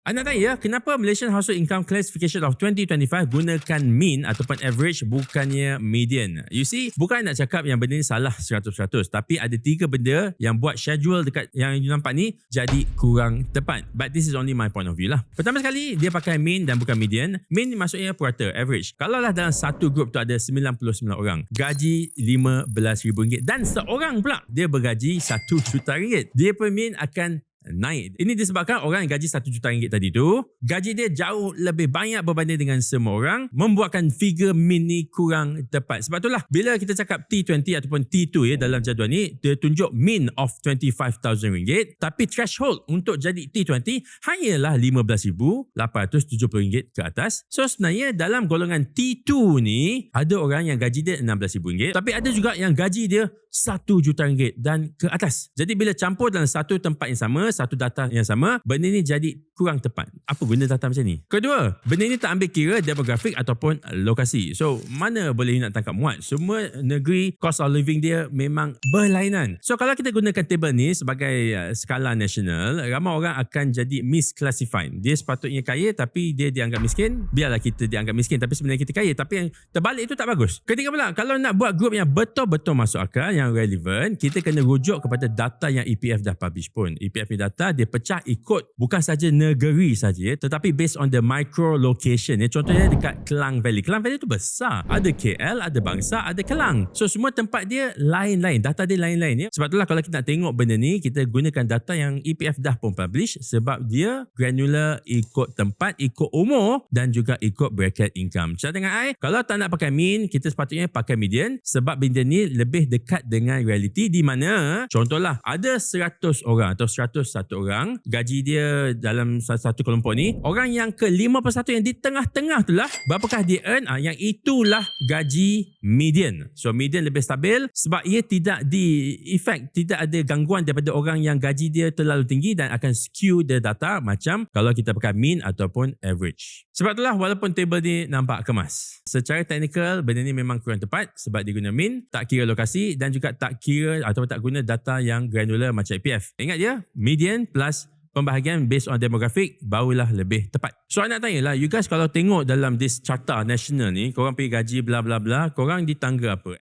Anak tanya, kenapa Malaysian Household Income Classification of 2025 gunakan mean ataupun average bukannya median? You see, bukan nak cakap yang benda ni salah 100%. Tapi ada tiga benda yang buat schedule dekat yang you nampak ni jadi kurang tepat. But this is only my point of view lah. Pertama sekali, dia pakai mean dan bukan median. Mean maksudnya purata, average. Kalau lah dalam satu group tu ada 99 orang, gaji RM15,000 dan seorang pula dia bergaji RM1 juta. Dia pun mean akan naik. Ini disebabkan orang yang gaji 1 juta ringgit tadi tu, gaji dia jauh lebih banyak berbanding dengan semua orang, membuatkan figure mini kurang tepat. Sebab itulah, bila kita cakap T20 ataupun T2 ya dalam jadual ni, dia tunjuk min of RM25,000, tapi threshold untuk jadi T20 hanyalah RM15,870 ke atas. So sebenarnya dalam golongan T2 ni, ada orang yang gaji dia RM16,000, tapi ada juga yang gaji dia RM1 juta ringgit dan ke atas. Jadi bila campur dalam satu tempat yang sama, satu data yang sama, benda ni jadi kurang tepat. Apa guna data macam ni? Kedua, benda ni tak ambil kira demografik ataupun lokasi. So, mana boleh nak tangkap muat? Semua negeri cost of living dia memang berlainan. So, kalau kita gunakan table ni sebagai uh, skala nasional, ramai orang akan jadi misclassified. Dia sepatutnya kaya tapi dia dianggap miskin. Biarlah kita dianggap miskin tapi sebenarnya kita kaya. Tapi yang terbalik itu tak bagus. Ketiga pula, kalau nak buat grup yang betul-betul masuk akal, yang relevan, kita kena rujuk kepada data yang EPF dah publish pun. EPF ni data dia pecah ikut bukan saja negeri saja tetapi based on the micro location ya contohnya dekat Kelang Valley. Kelang Valley tu besar. Ada KL ada Bangsa ada Kelang. So semua tempat dia lain-lain. Data dia lain-lain ya. Sebab itulah kalau kita nak tengok benda ni kita gunakan data yang EPF dah pun publish sebab dia granular ikut tempat ikut umur dan juga ikut bracket income. Macam dengan I kalau tak nak pakai mean kita sepatutnya pakai median sebab benda ni lebih dekat dengan reality di mana contohlah ada 100 orang atau 100 satu orang. Gaji dia dalam satu kelompok ni. Orang yang ke 51 yang di tengah-tengah tu lah berapakah dia earn? Ah yang itulah gaji median. So median lebih stabil sebab ia tidak di effect tidak ada gangguan daripada orang yang gaji dia terlalu tinggi dan akan skew the data macam kalau kita pakai mean ataupun average. Sebab itulah walaupun table ni nampak kemas secara teknikal benda ni memang kurang tepat sebab dia guna mean tak kira lokasi dan juga tak kira atau tak guna data yang granular macam APF ingat je median plus pembahagian based on demographic barulah lebih tepat. So I nak tanya lah, you guys kalau tengok dalam this carta national ni, korang pergi gaji bla bla bla, korang di tangga apa?